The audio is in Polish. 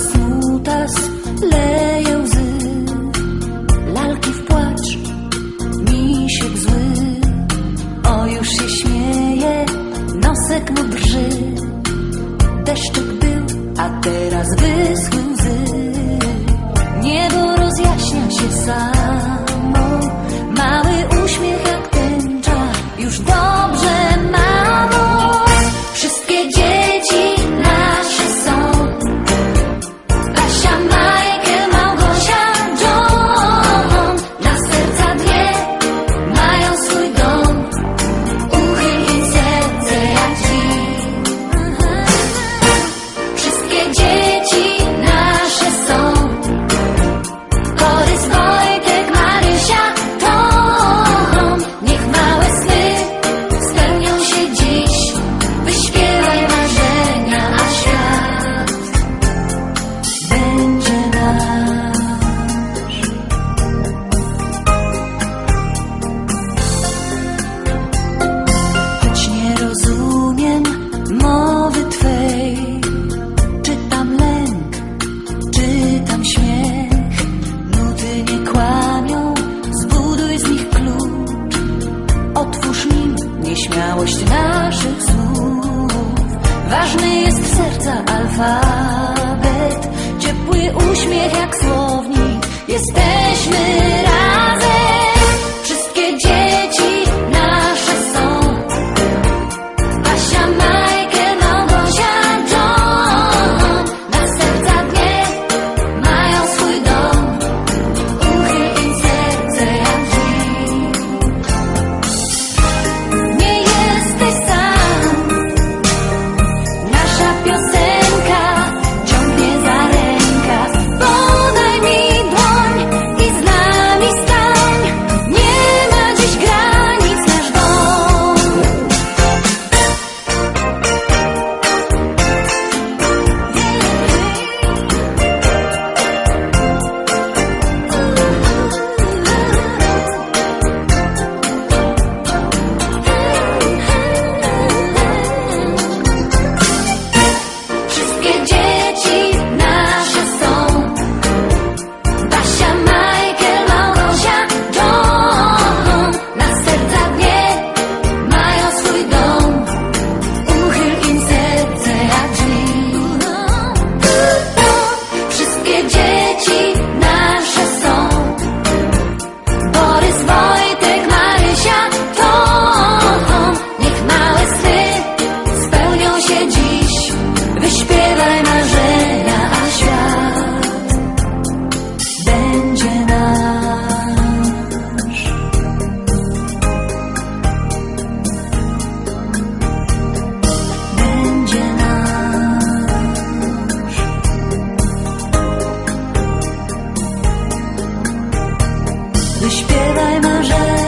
utas, utas, leje łzy. Lalki w płacz, misiek zły. O, już się śmieje, nosek mu drży. Deszczyk był, a teraz wyschły łzy. Niebo rozjaśnia się sam. Alfabet, ciepły uśmiech jak słownik. Jesteśmy Wyśpiewaj marzenia.